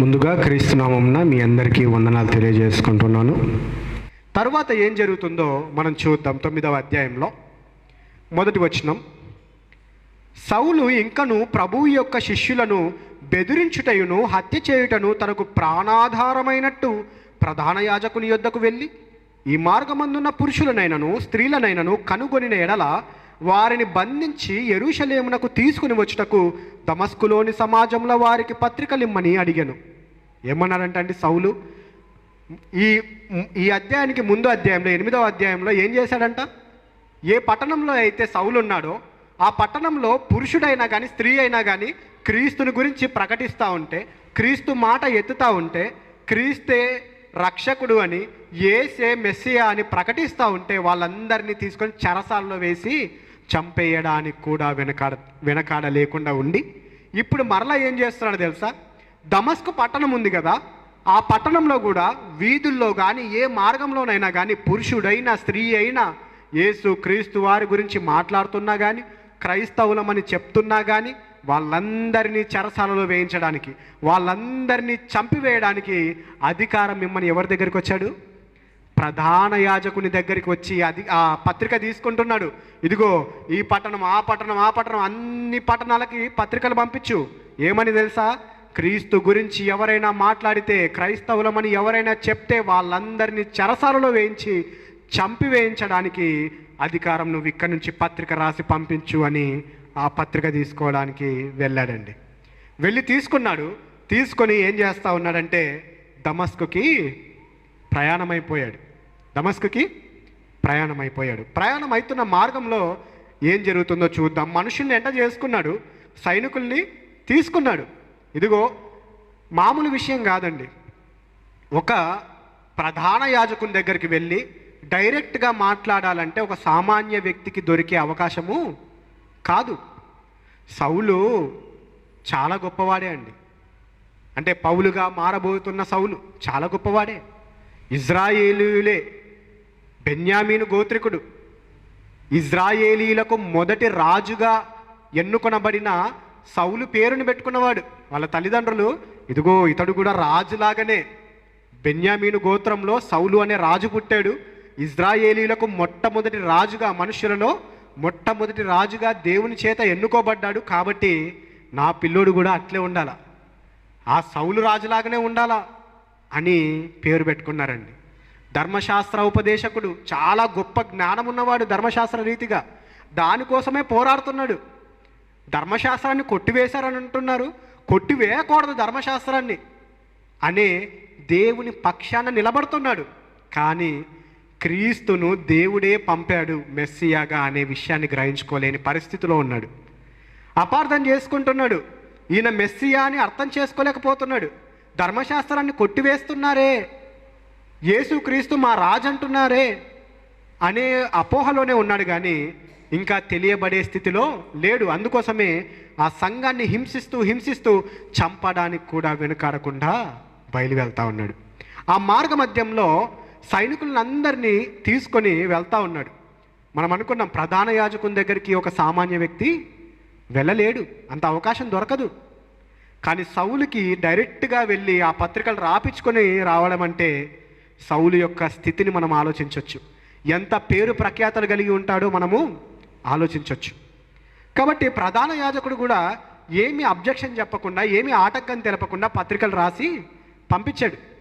ముందుగా క్రీస్తునామంన మీ అందరికీ వందనాలు తెలియజేసుకుంటున్నాను. తర్వాత ఏం జరుగుతుందో మనం చూద్దాం తొమ్మిదవ అధ్యాయంలో. మొదటి వచనం. సౌలు ఇంకను ప్రభువు యొక్క శిష్యులను బెదిరించుటయును హత్య చేయుటను తనకు ప్రాణాధారమైనట్టు ప్రధాన యాజకుని యొద్దకు వెళ్ళి ఈ మార్గమందున్న పురుషులనైనను స్త్రీలనైనను కనుగొనిన ఎడల వారిని బంధించి ఎరుషలేమునకు తీసుకుని వచ్చుటకు దమస్కులోని సమాజంలో వారికి పత్రికలిమ్మని అడిగాను. ఏమన్నాడంటే అండి సౌలు? ఈ ఈ అధ్యాయానికి ముందు అధ్యాయంలో ఎనిమిదవ అధ్యాయంలో ఏం చేశాడంట? ఏ పట్టణంలో అయితే సౌలు ఉన్నాడో ఆ పట్టణంలో పురుషుడైనా కానీ స్త్రీ అయినా కానీ క్రీస్తుని గురించి ప్రకటిస్తూ ఉంటే క్రీస్తు మాట ఎత్తుతూ ఉంటే క్రీస్తే రక్షకుడు అని ఏసే మెస్సియా అని ప్రకటిస్తూ ఉంటే వాళ్ళందరినీ తీసుకొని చెరసాల్లో వేసి చంపేయడానికి కూడా వెనకాడ వెనకాడ లేకుండా ఉండి ఇప్పుడు మరలా ఏం చేస్తున్నాడు తెలుసా? దమస్కు పట్టణం ఉంది కదా ఆ పట్టణంలో కూడా వీధుల్లో కానీ ఏ మార్గంలోనైనా కానీ పురుషుడైనా స్త్రీ అయినా యేసు క్రీస్తు వారి గురించి మాట్లాడుతున్నా కానీ క్రైస్తవులమని చెప్తున్నా కానీ వాళ్ళందరినీ చెరసాలలో వేయించడానికి వాళ్ళందరినీ చంపివేయడానికి అధికారం మిమ్మల్ని ఎవరి దగ్గరికి వచ్చాడు? ప్రధాన యాజకుని దగ్గరికి వచ్చి అది ఆ పత్రిక తీసుకుంటున్నాడు. ఇదిగో ఈ పట్టణం ఆ పట్టణం ఆ పట్టణం అన్ని పట్టణాలకి పత్రికలు పంపించు. ఏమని తెలుసా? క్రీస్తు గురించి ఎవరైనా మాట్లాడితే క్రైస్తవులమని ఎవరైనా చెప్తే వాళ్ళందరినీ చెరసాలలో వేయించి చంపి వేయించడానికి అధికారం నువ్వు ఇక్కడి నుంచి పత్రిక రాసి పంపించు అని ఆ పత్రిక తీసుకోవడానికి వెళ్ళాడండి. వెళ్ళి తీసుకున్నాడు. తీసుకొని ఏం చేస్తా ఉన్నాడంటే దమస్కుకి ప్రయాణమైపోయాడు. దమస్కుకి ప్రయాణమైపోయాడు. ప్రయాణం అవుతున్న మార్గంలో ఏం జరుగుతుందో చూద్దాం. మనుషుల్ని ఎంట చేసుకున్నాడు. సైనికుల్ని తీసుకున్నాడు. ఇదిగో మామూలు విషయం కాదండి. ఒక ప్రధాన యాజకుని దగ్గరికి వెళ్ళి డైరెక్ట్గా మాట్లాడాలంటే ఒక సామాన్య వ్యక్తికి దొరికే అవకాశము కాదు సౌలు చాలా గొప్పవాడే అండి. అంటే పౌలుగా మారబోతున్న సౌలు చాలా గొప్పవాడే. ఇజ్రాయేలీయులే బెన్యామీను గోత్రికుడు. ఇజ్రాయేలీలకు మొదటి రాజుగా ఎన్నుకొనబడిన సౌలు పేరుని పెట్టుకున్నవాడు. వాళ్ళ తల్లిదండ్రులు ఇదిగో ఇతడు కూడా రాజులాగానే బెన్యామీను గోత్రంలో సౌలు అనే రాజు పుట్టాడు. ఇజ్రాయేలీలకు మొట్టమొదటి రాజుగా మనుషులలో మొట్టమొదటి రాజుగా దేవుని చేత ఎన్నుకోబడ్డాడు కాబట్టి నా పిల్లోడు కూడా అట్లే ఉండాలా? ఆ సౌలు రాజులాగానే ఉండాలా? అని పేరు పెట్టుకున్నారండి. ధర్మశాస్త్ర ఉపదేశకుడు చాలా గొప్ప జ్ఞానం ఉన్నవాడు ధర్మశాస్త్ర రీతిగా. దానికోసమే పోరాడుతున్నాడు. ధర్మశాస్త్రాన్ని కొట్టివేశారని అంటున్నారు. కొట్టివేయకూడదు ధర్మశాస్త్రాన్ని. అనే దేవుని పక్షాన నిలబడుతున్నాడు. కానీ క్రీస్తును దేవుడే పంపాడు మెస్సియాగా అనే విషయాన్ని గ్రహించుకోలేని పరిస్థితిలో ఉన్నాడు. అపార్థం చేసుకుంటున్నాడు. ఈయన మెస్సియా అని అర్థం చేసుకోలేకపోతున్నాడు. ధర్మశాస్త్రాన్ని కొట్టివేస్తున్నారే. యేసుక్రీస్తు మా రాజు అంటున్నారే అనే అపోహలోనే ఉన్నాడు కానీ ఇంకా తెలియబడే స్థితిలో లేడు. అందుకోసమే ఆ సంఘాన్ని హింసిస్తూ హింసిస్తూ చంపడానికి కూడా వెనుకాడకుండా బయలు వెళ్తా ఉన్నాడు. ఆ మార్గ మధ్యంలో సైనికులందరినీ తీసుకొని వెళ్తా ఉన్నాడు. మనం అనుకున్నాం ప్రధాన యాజకుని దగ్గరికి ఒక సామాన్య వ్యక్తి వెళ్ళలేడు అంత అవకాశం దొరకదు. కానీ సౌలుకి డైరెక్ట్గా వెళ్ళి ఆ పత్రికలు రాపించుకొని రావడం అంటే సౌలు యొక్క స్థితిని మనం ఆలోచించవచ్చు ఎంత పేరు ప్రఖ్యాతలు కలిగి ఉంటాడో మనము ఆలోచించవచ్చు కాబట్టి ప్రధాన యాజకుడు కూడా ఏమి అబ్జెక్షన్ చెప్పకుండా ఏమి ఆటంకం తెలపకుండా పత్రికలు రాసి పంపించాడు.